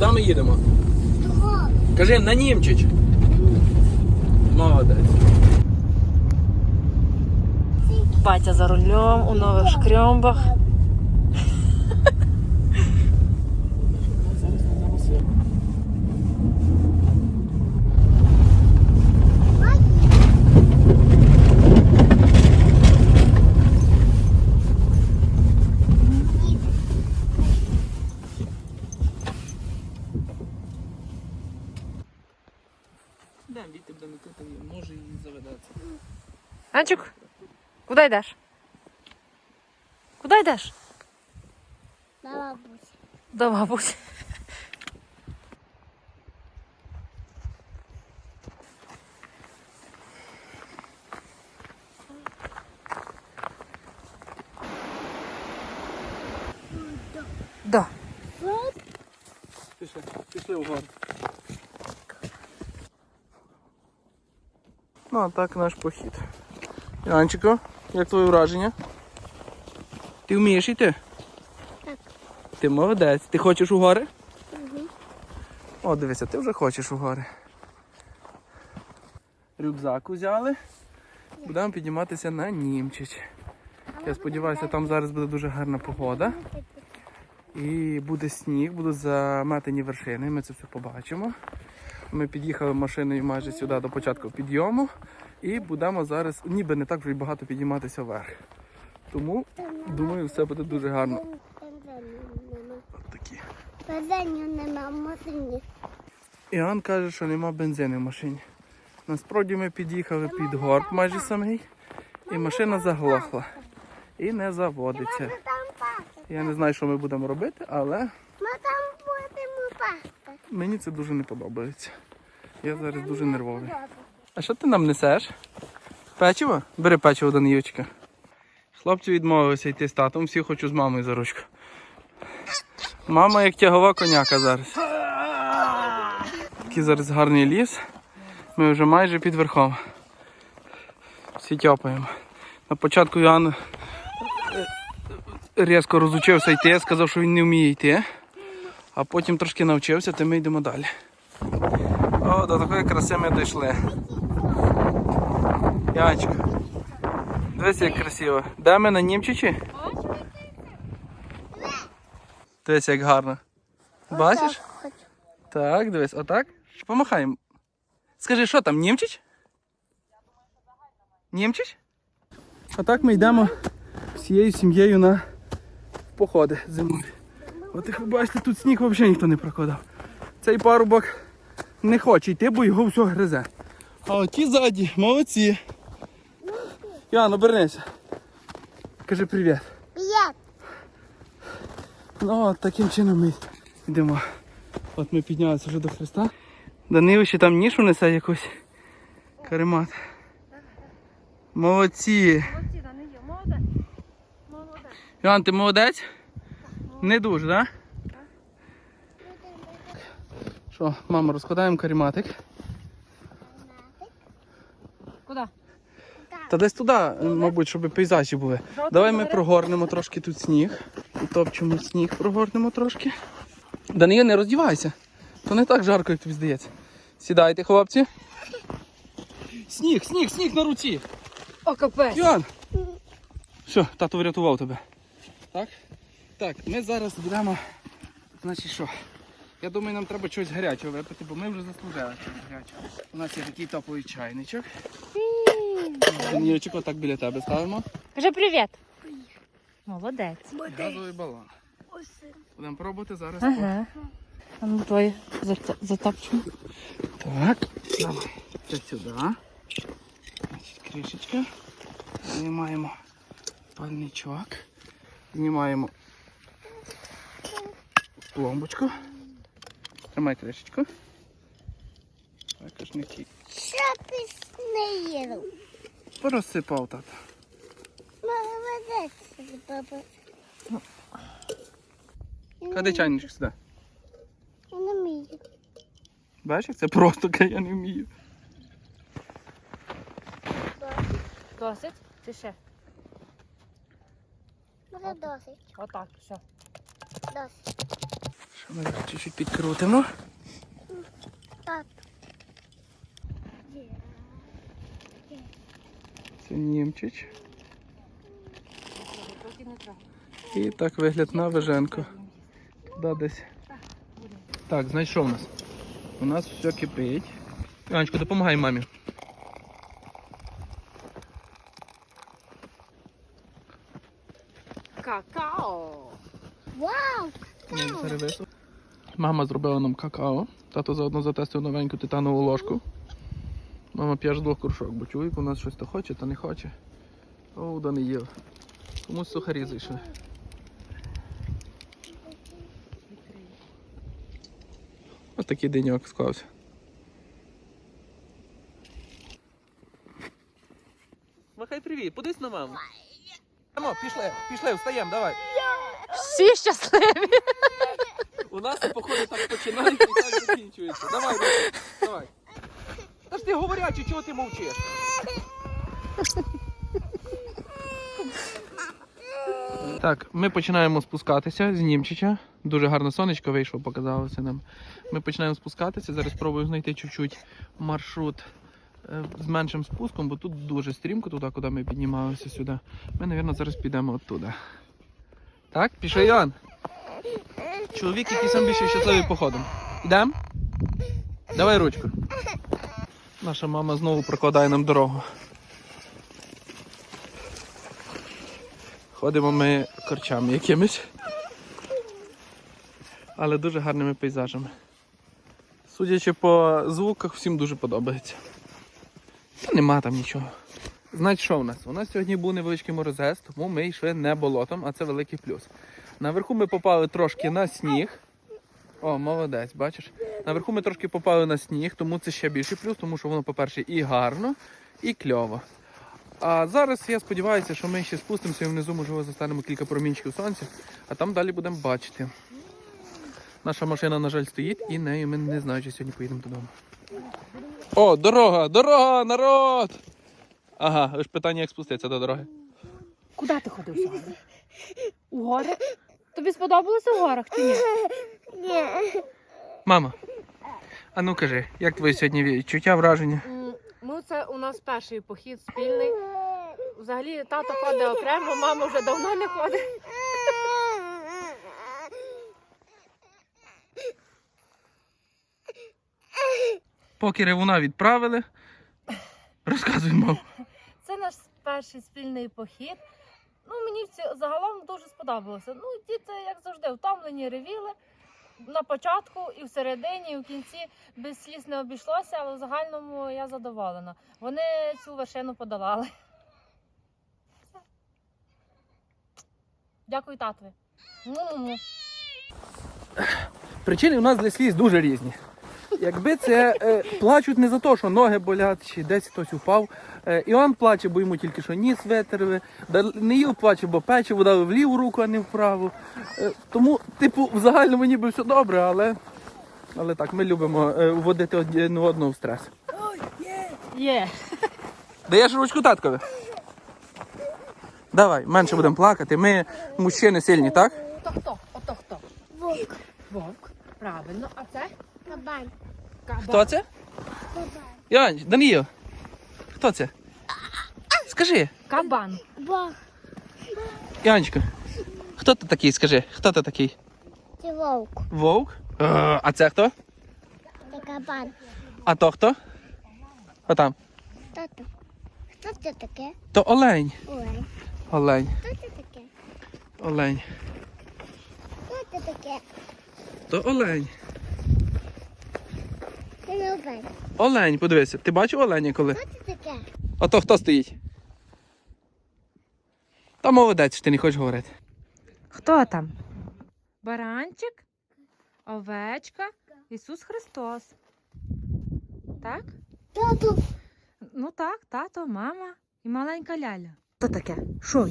Куди ми їдемо? Кажи, на Німчич. Молодець. Батя за рулем у нових шкрьомбах. Да, віти буде микати, може і заведеться. Анчик, куди йдеш? Куди йдеш? На бабусі. До бабусі. Да. Пішли, пішли вгору. Ну, а так наш похід. Янчико, як твоє враження? Ти вмієш йти? Так. Ти молодець. Ти хочеш у гори? Угу. О, дивися, ти вже хочеш у гори. Рюкзак взяли. Будемо підніматися на Німчич. Я сподіваюся, там зараз буде дуже гарна погода. І буде сніг, будуть заметені вершини, ми це все побачимо. Ми під'їхали машиною майже сюди до початку підйому. І будемо зараз, ніби не так вже й багато підійматися вверх. Тому думаю, все буде дуже гарно. От такі. Бензиню нема в машині. Іоанн каже, що нема бензину в машині. Насправді ми під'їхали під горб майже самий, і машина заглохла. І не заводиться. Я не знаю, що ми будемо робити, але Ми там будемо пасти. мені це дуже не подобається. Я зараз дуже нервовий. А що ти нам несеш? Печиво? Бери печиво Даниючка. Хлопці відмовилися йти з татом, всі хочу з мамою за ручку. Мама як тягова коняка зараз. Такий зараз гарний ліс. Ми вже майже під верхом. Всі тьопаємо. На початку Ян е, різко розучився йти, сказав, що він не вміє йти. А потім трошки навчився, то ми йдемо далі. О, до такої краси ми дійшли. Яночка. Дивись, як красиво. Де ми на Німчичі? Дивись, як гарно. Бачиш? Так, дивись, отак. Помахаємо. Скажи, що там, Німчич? Німчич? Отак ми йдемо всією сім'єю на походи зимові. От як ви бачите, тут сніг взагалі ніхто не прокладав. Цей парубок не хоче йти, бо його все гризе. А оті ззаді, молодці. Ян, обернися. Кажи привіт. П'ять. Ну, от таким чином ми йдемо. От ми піднялися вже до Христа. Данило ще там нішу несе якусь. Каремат. Молодці. Молодці, да не є. Молодець. Молодець. Іван, ти молодець? Не дуже, так? Да? Що, мама, розкладаємо карематик. Куди? Та десь туди, мабуть, щоб пейзажі були. Давай ми прогорнемо трошки тут сніг. Утопчемо сніг, прогорнемо трошки. Даниїл, не роздівайся. То не так жарко, як тобі здається. Сідайте, хлопці. Сніг, сніг, сніг на руці. О, капець. Йоан! Все, тато врятував тебе. Так? Так, ми зараз будемо. Значить що? Я думаю, нам треба щось гарячого випити, бо ми вже заслужили щось гарячого. У нас є такий топовий чайничок. Данілчик, отак біля тебе ставимо. Кажи привіт. Молодець. Газовий балон. Будемо пробувати зараз. Ага. Ну твої зата- затапчемо. Так, давай. Це сюди. Значить, кришечка. Знімаємо пальничок. Знімаємо пломбочку. Тримай кришечку. Також не ті. Що ти їду? Порозсипав тато. Молодець, баба. Клади чайничок сюди. Я не вмію. Бачиш, як це просто, я не вмію. Досить? Чи ще? Може досить. Отак, все. Досить. Ми чуть-чуть підкрутимо. Це німчич. І так вигляд на виженку. Туди десь. Так, значить що в нас? У нас все кипить. Іванечко, допомагай мамі. Какао. Вау! Вису. Мама зробила нам какао. Тато заодно затестив новеньку титанову ложку. Мама п'є ж двох кружок, бо чоловік у нас щось то хоче, то не хоче. О, да не їв. Комусь сухарі зайшли. Ось такий деньок склався. Махай привіт, подивись на маму. Мамо, пішли, пішли, встаємо, давай. Всі щасливі. У нас походу так починається і так закінчується. Давай, Руслан, давай. Та ж ти говорячий, чого ти мовчиш? Так, ми починаємо спускатися з Німчича. Дуже гарне сонечко вийшло, показалося нам. Ми починаємо спускатися. Зараз спробую знайти чуть-чуть маршрут е, з меншим спуском, бо тут дуже стрімко, туди, куди ми піднімалися сюди. Ми, мабуть, зараз підемо оттуда. Так, пішли, Іван. Чоловік, який сам більше щасливий походом. Йдемо? Давай ручку. Наша мама знову прокладає нам дорогу. Ходимо ми корчами якимись. Але дуже гарними пейзажами. Судячи по звуках, всім дуже подобається. Та нема там нічого. Значить, що у нас? У нас сьогодні був невеличкий морозець, тому ми йшли не болотом, а це великий плюс. Наверху ми попали трошки на сніг. О, молодець, бачиш? Наверху ми трошки попали на сніг, тому це ще більший плюс, тому що воно, по-перше, і гарно, і кльово. А зараз я сподіваюся, що ми ще спустимося і внизу, можливо, застанемо кілька промінчиків сонця, а там далі будемо бачити. Наша машина, на жаль, стоїть, і нею ми не знаю, чи сьогодні поїдемо додому. О, дорога! Дорога, народ! Ага, лише питання, як спуститися до дороги. Куди ти ходив? У гори? Тобі сподобалося в горах чи ні? Ні. Мама, а ну кажи, як твої сьогодні відчуття, враження? Ну, це у нас перший похід спільний. Взагалі тато ходить окремо, мама вже давно не ходить. Поки ревуна відправили, розказуй, мам. Це наш перший спільний похід. Ну, мені в загалом дуже сподобалося. Ну, діти, як завжди, втомлені, ревіли. На початку і всередині, і в кінці без сліз не обійшлося, але в загальному я задоволена. Вони цю вершину подолали. Дякую, татові. Причини у нас для сліз дуже різні. Якби це е, плачуть не за те, що ноги болять, чи десь хтось упав. Е, Іван плаче, бо йому тільки що ніс витерли. Даниїл плаче, бо печиво дали в ліву руку, а не в праву. Е, тому, типу, в загальному ніби все добре, але, але так, ми любимо е, вводити один одного в стрес. Є. Даєш ручку таткові? Давай, менше будемо плакати. Ми мужчини сильні, так? То хто? Ото хто? Вовк. Вовк. Правильно, а це? Кабан. Кабан. Хто це? Кабан. Іван, Даниїл. Хто це? Скажи, Кабан. Бог. Хто ти такий? Скажи, хто ти такий? Це вовк. Вовк? А це хто? Це кабан. А то хто? Отам. Тато. Що це таке? То олень. Олень. Олень. Що це таке? Олень. Що це таке? То олень. Це не олень. Олень, подивися. Ти бачив оленя коли? Що це таке? А то хто стоїть? Та молодець, що ти не хочеш говорити. Хто там? Баранчик, овечка, Ісус Христос. Так? Тато. Ну так, тато, мама і маленька ляля. Що таке? Що?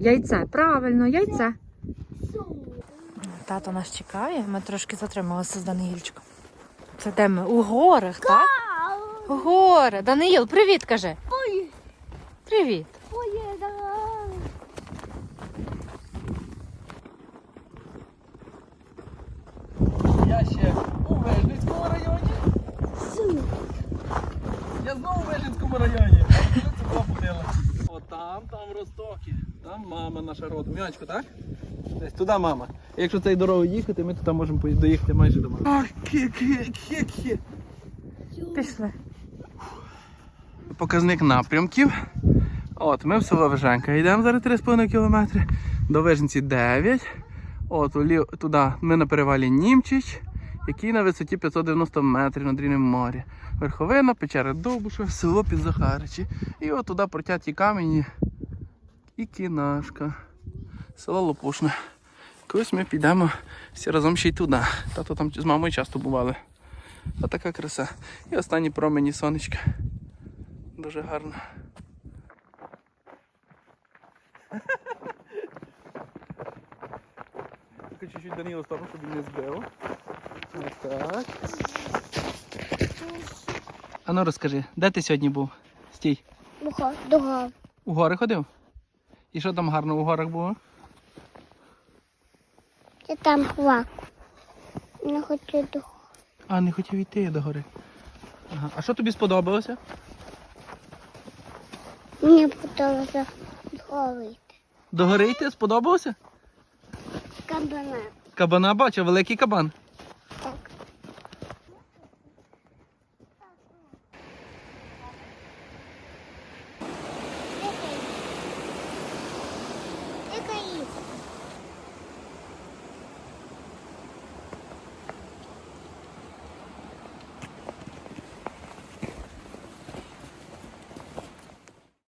Яйце, правильно, яйце. Тато нас чекає, ми трошки затрималися з Даниїльчиком. Це де ми? У горах, так? У гори. Даниїл, привіт, каже. Ой. Привіт. Я ще у Вижницькому районі. Я знову у Вижницькому районі. Отам, там розтоки. Там мама наша родом. Мянечко, так? Десь туди мама. Якщо цією дорогою їхати, ми туди можемо доїхати майже до мами. Ах, кі-кі-кі-кі. Пішли. Показник напрямків. От, ми в село Виженка йдемо зараз 3,5 кілометри. До Вижниці 9. От, туди ми на перевалі Німчич, який на висоті 590 метрів над рівнем моря. Верховина, печера Довбуша, село Підзахаричі. І от туди протяті камені і кінашка. Село Лопушне. Колись ми підемо всі разом ще й туди. Тато там з мамою часто бували. А така краса. І останні промені сонечка. Дуже гарно. Тільки чуть-чуть Данило сторону, щоб він не збив. Так. А ну розкажи, де ти сьогодні був? Стій. Дуга. У гори ходив? І що там гарно у горах було? Я там плаку. Не хочу дугу. А, не хотів йти до гори. Ага. А що тобі сподобалося? Мені подобається духовити. До гори йти сподобалося? Кабана. Кабана бачив, великий кабан.